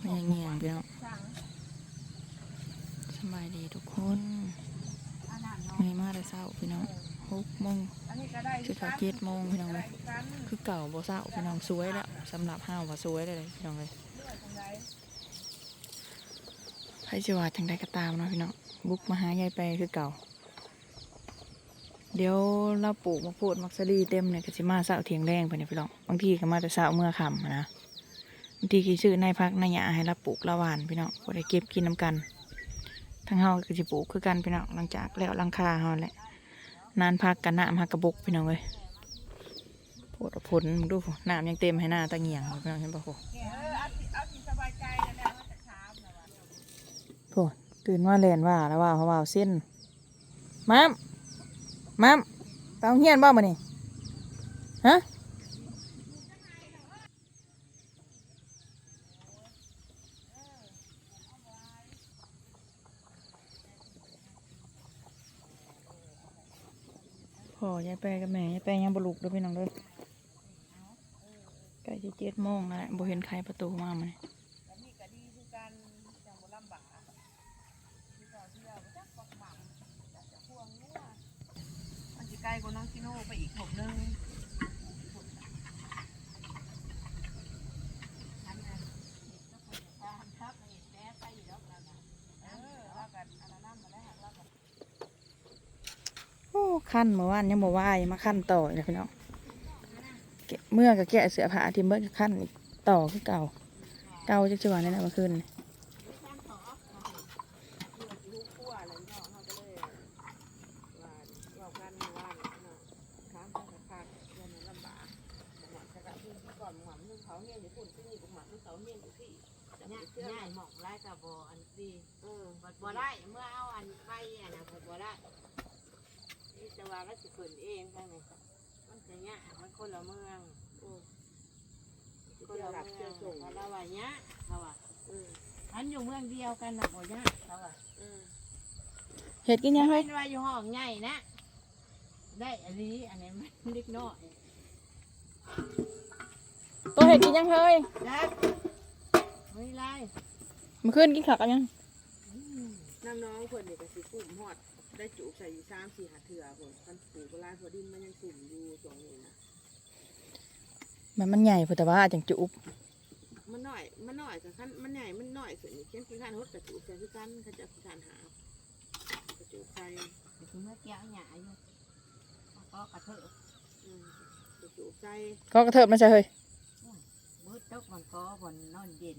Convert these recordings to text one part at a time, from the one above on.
พยายามพี่น้องสบายดีทุกคนไม่มาแต่เศร้าพี่น้องหกโมงคือเขาเจ็ดโมงพี่น้องเลยคือเก่าบ่เศร้าพี่น้องสวยแล้วสำหรับห้าวว่าสวยเลยพี่น้องเลยใครจะว่าจังใดก็ตามเนาะพี่น้องบุกมาหายายไปคือเก่า เดี๋ยวเราปลูกมะพร้าวมักสะลีเต็มเนี่ยก็สิมาเสาเทียงแรงไปเนี่ยพี่น้องบางทีก็มาแต่เสาเมื่อค่ำนะ บางทีก็ซื้อในพักในหยาให้เราปลูกละหวานพี่น้องก็ได้เก็บกินน้ำกัน ทั้งเฮาก็สิปลูกคือกันพี่น้องหลังจากแล้วหลังคาเฮาแหละนานพักกันน้ำหักกระบกพี่น้องเลยโพดผลดูน้ำยังเต็มให้หน้าตะเงียงพี่น้องเห็นปะโหโหตื่นว่าแลนว่าแล้วว่าเขาว่าเส้นมัมมัมไปโรงเฮียนบ้ามานี่ฮะ พอยายแปรกับแม่ยายแปรยังบลุกด้วยพี่น้องด้วยใกล้จะเจ็ดโมงแล้วบ่เห็นใครประตูมามานี่ มันจะใกล้กว่าน้องกิโน่ไปอีกหกนึงเออว่ากันอันนั้นน้ำมาแล้วว่ากัน โอ้ ขั้นเมื่อวานยังบ่ว่ายังมาขั้นต่ออีกแล้วพี่น้องเมื่อกับแกะเสือผ้าที่เมื่อกับขั้นอีกต่อคือเก่า เก่าจะจวนนี่นะเมื่อคืนนี่ลูกขั้วอะไรเนาะเขาก็เลยว่าว่ากันว่าเนาะค้างกันกับค้างเรื่องนั้นลำบากหวังจะกะพื้นงนึงเขาเนี่ยอยู่ฝุ่นที่นี่หวังนึงเขาเนี่ยอยู่ที่จะไม่ง่ายเชื่อง่ายหมอกไล่กับบอันดีเออบัดบ่ได้เมื่อเอาอันไปอะนะบัดบ่ได้ นี่จะว่าก็สิขึ้นเองทั้งนี้มันจะยากมันคนละเมืองเออคนละเมืองเชื่อส่งเขาละว่าเนี้ยเขาว่าเอออันอยู่เมืองเดียวกันนะบ่ยากเขาว่าเออเห็ดกินยังเฮ้เฮ้ยยว่าอยู่ห้องใหญ่นะ ได้อันนี้อันนี้มันเล็กน้อยตัวเห็ดกินยังเฮ้ยจักไม่ไรเมื่อคืนกินข้าวกันยัง น้ำน้องคนนี่ก็สิปุ่มฮอด ได้จุใส่อยู่สามสี่หาเถื่อคนมันปลูกเวลาพอดินมันยังสุ่มอยู่ตรงนี้นะมันมันใหญ่พุทธว่าจังจุบมันหน่อยมันหน่อยกับขั้นมันใหญ่มันหน่อยส่วนนี้เช่นคือขั้นฮดกระจุกใส่คือกันเขาจะคือการหากระจุกใส่เดี๋ยวเมื่อกี้เอาหยาอยู่ก็กระเทอะอืมกระจุกใส่ก็กระเทิบมาใช่เฮ้ยมืดตกมันก็บนนอนเย็น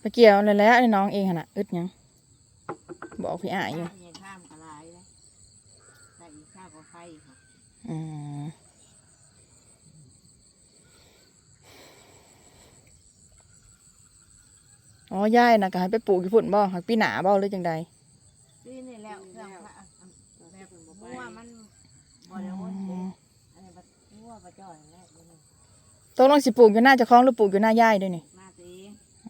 ไปเกี่ยวเลยแล้วไอ้น้องเองหั่นน่ะอึดหยังบอกพี่อ้ายอยู่ ไฟค่ะอืมอ๋อยายนะก็ให้ไปปลูกญี่ปุ่นบ่หักปีหนาบ่หรือจังใดนี่นี่แล้วเครื่องพระแบแบบบมันมับ่วไปมันบอ๋ริวารออันนี้บัดมัวบะจ่อยแล้วเดี๋ยวนี้ตกลงสิปลูกอยู่หน้าเจ้าของหรือปลูกอยู่หน้ายายด้วยนี่มาตี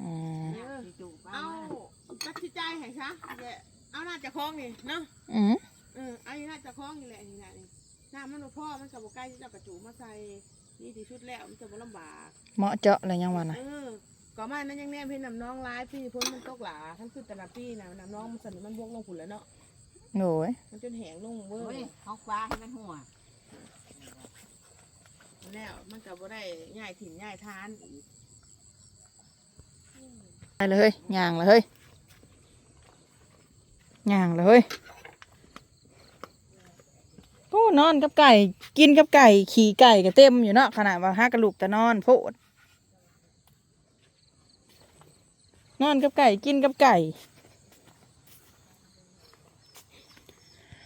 อ๋อเนี่ยสิจูบเอาเอามาตัดสินใจให้ซะเดี๋ยวเอาหน้าจะคล้องนี่เนาะอืม เออเอาอยู่หน้าจะคล้องนี่แหละนี่แหละนี่หน้ามันบ่พ่อมันกับบ่ใกล้ที่จะกระจุกมาใส่นี่ที่ชุดแล้วมันจะบ่ลำบากเหมาะเจาะอะไรยังวะนะเออก่อนมานั้นยังแนมพี่น้ำน้องร้ายพี่พ้นมันตกหลาทั้งคือแต่ละปีนะน้ำน้องมันสั่นมันบวกลงฝุ่นแล้วเนาะโอ้ยมันจนแห้งลงเว้โอ้ยยเขาฟ้าให้มันหัวแล้วมันก็บ่ได้ง่ายถิ่นง่ายทานอีกไปเลยเฮ้ยย่างเลยเฮ้ยย่างเลย เฮ้ยโอ้นอนกับไก่ กินกับไก่ ขี่ไก่ก็เต็มอยู่เนาะขนาดว่าห้ากระลูกแต่นอนโพดนอนกับไก่กินกับไก่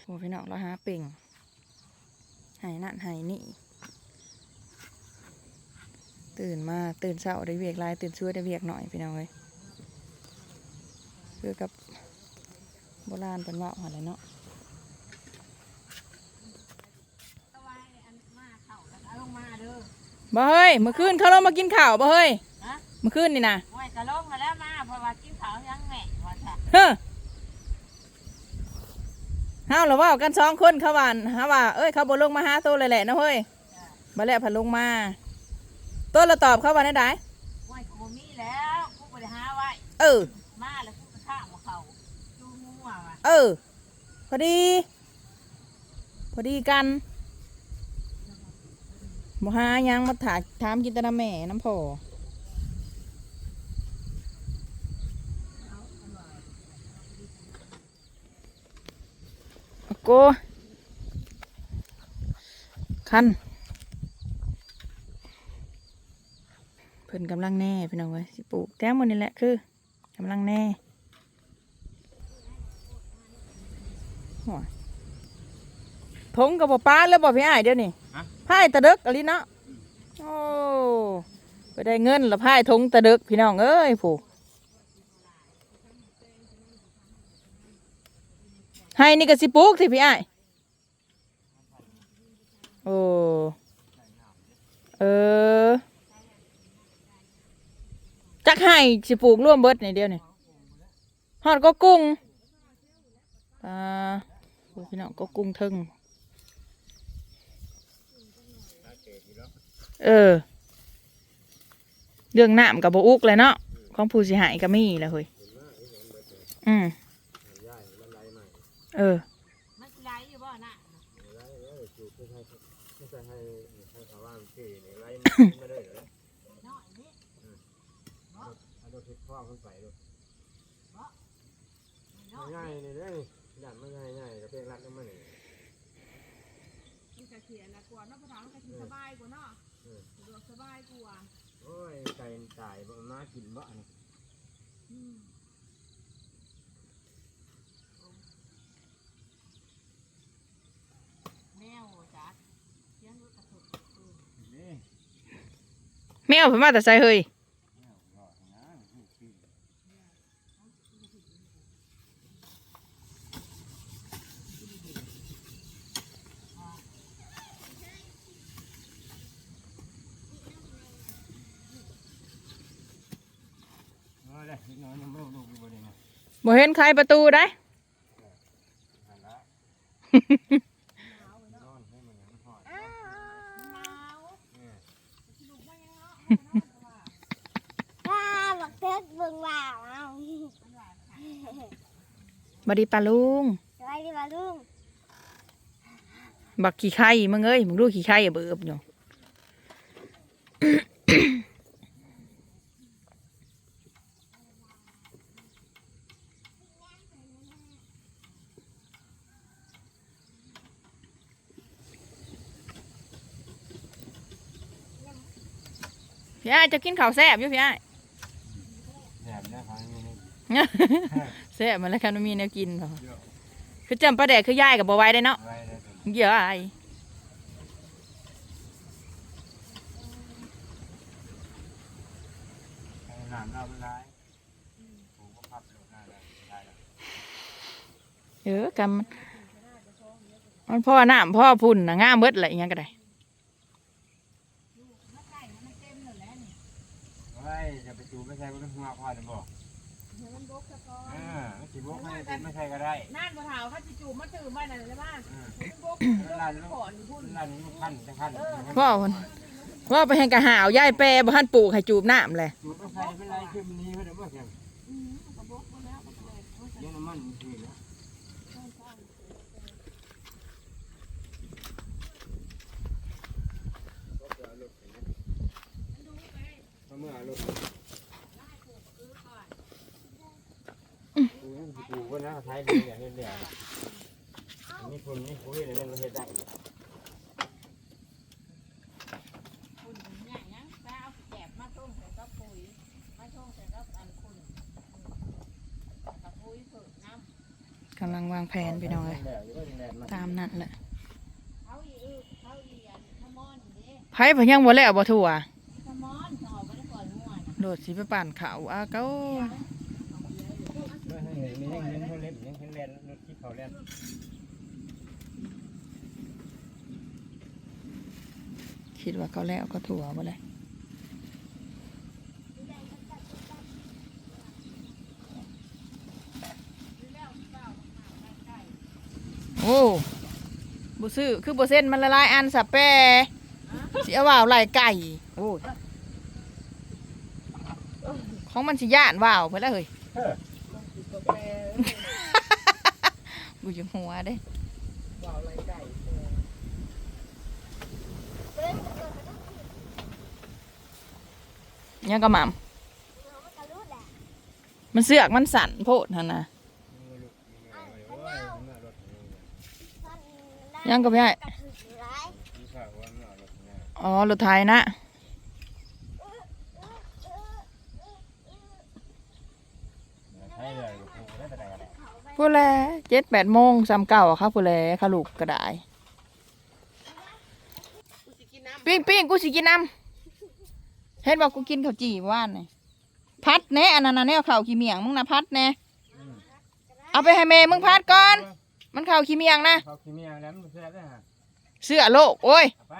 โอ้พี่น้องเราหาเป่งหายนั่นหายนี่ ตื่นมาตื่นเช้าได้เวียกลายตื่นช่วยได้เวียกหน่อยพี่น้องเลยคือกับโบราณเป็นว่าอะไรเนาะ ตะวันอันมาเข้าแล้วเอาลงมาเด้อ บ่เฮ้ยเมื่อคืนเขาลงมากินข้าวบ่เฮ้ยฮะ เมื่อคืนนี่นะโอ้ยกระลงมาแล้วมาเพราะว่ากินข้าวยังแม่ว่าจ้ะเฮ้อเฮาหรือว่ากันสองคนเขาว่าฮาว่า เอ้ยเขาบ่ลงมาหาโตเลยแหละนะเฮ้ยบ่แล้วผันลงมาโตละตอบเขาว่าได้ไดโอ้ยโคมีแล้วเออ มาแล้วกูก็ข้ามมาเขาดูงัวว่ะเออ พอดี พอดีกัน บ่หายังมาถาถามกินแตนาแม่น้ำพอเอโกคันเพิ่นกำลังแน่พี่น้องเว้ยสิปลูกแต้มหมดนี่แหละคือกำลังแน่หัวทงกับบ่ป้าแล้วบ่พี่อ้ายเดี๋ยวนี้ พายตะเดึกอะไรเนาะโอ้ไปได้เงินแล้วพายทงตะเดึกพี่น้องเอ้ยผู้ให้นี่ก็สิปลูกสิพี่ไอ้โอ้เออจักให้สิปลูกร่วมเบิดในเดียวนี่ฮอดก็กุ้งปลาพี่น้องก็กุ้งทึง เออ เรื่องน้ำกับโบอุกเลยเนาะของผู้เสียหายก็มีแหล้วเฮ้ยอืมเออมันไหลอยู่บ่น่ะไม่ใช่ให้ให้ชาวบ้านที่ในไร่ไม่ได้เหรอน้อยนี่เอารถทิพพ่อขึ้นไปลูกน้อยง่ายนี่เลยดันไม่ง่ายง่ายกับเพลงรักนั่นมันนี่ มันจะเขียนนะกว่าเนาะภาษามันก็สิสบายกว่าเนาะสะดวกสบายกว่าโอ้ยไก่ตายบ่มากินบ่อันแมวจ้ะเลี้ยงรถกระตุกนี่ไม่เอาผมมาแต่ใส่เฮ้ยโอ้ยเลยนิดหน้อยยังไม่ลูกอยู่ บ่ได้นะบ่เห็นใครประตูได้หันละนอนให้มันยังหอดหนาวเนี่ยว้าวบักเทิกเบิ่งว้าวเอาบดีปลาลุงสวัสดีมาลุงบักขี้ไข่มึงเอ้ยมึงดูขี้ไข่อะเบิบอยู่ พี่อ้ายจะกินข้าวแซ่บอยู่พี่อ้ายแหนมนะครันี่แซ่บมันแล้วคันมีแนวกินเหรอคือจำปลาแดกคือย่ายกับบัวไว้ได้เนาะ ไว้ได้ตัวเยอะไอให้น้ำเราเป็นไรผมก็พับลงหน้าได้ได้แล้วเออกำมันมันพ่อน้ำพ่อพุ่นนะง่ามเบิดอะไรอย่างเงี้ยก็ได้ เฮ้ย จะไปจูไม่ใช่ก็ต้องหัวพ่อจะบอกอ่าไม่จีบกไม่ได้ไม่ใช่ก็ได้นั่นบ่ถาวเขาสิจูบมาตื่นมานั่นเลยบ้านอืมบกร้านลูกก่อนพุ่นร้านลูกพันจะพันพ่อพุ่นว่าไปแหงกะหาวย่ายแปรบ่ทันปลูกให้จูบน้ำเลยจูไม่ใช่เป็นไรคือมันนี้ไม่ได้บ่เสียงเยอะน้ำมันคือนะเมื่อลูกปูก็นะท้ายดีย่างนี้เดียวนี่คุณนี่คุยเลยมันเฮ็ดได้คุณเนี่ยยังถ้าเอาแกบมาต้มใส่กับปุ๋ยมาต้มใส่กับอันคุณกับปุ๋ยเผิกน้ำกำลังวางแผนไปน้องเลยตามนั่นแหละเขาอีกเขาอีอันขมอนนี่ไผ่พยังบ่แล้วบ่ถั่วเขาเอาไปได้ก่อนม่วนโดดสิไปปั่นเขาวอาเก้า เห็นมียังเห็นเขาเล่นยังเห็นแลนรถที่เขาแลนคิดว่าเขาแล้วก็ถั่วบ่เลยโอ้บ่ซื้อคือบ่เส้นมันละลายอันสับแปรสิเอาว่าวไหลไก่โอ้ของมันสิย่านว่าวเพิ่นละเฮ้ย กาแฟกูจะหัวเด้ว่าวไรไก่ยังกระหม่ำมันเสือกมันสั่นโพดหั่นะยังก็ไม่ให้อ๋อรถไทยนะใช่เลย พูดแลเจ็ดแปดโมงสามเก้าครับพูดแลขาลูกก็ได้กูสิกินน้ำปิ้งปิ้งกูสิกินน้ำเห็นบอกกูกินข้าวจี่ว่านนี่พัดแน่อันนั้นน่ะแนวข้าวขี้เมียงมึงนะพัดแน่เอาไปให้แม่มึงพัดก่อน มันข้าวขี้เมียงนะ เขาขี้เมียแล้วมันเสียได้ฮะ เสื้อโลกโอ้ยเอาไป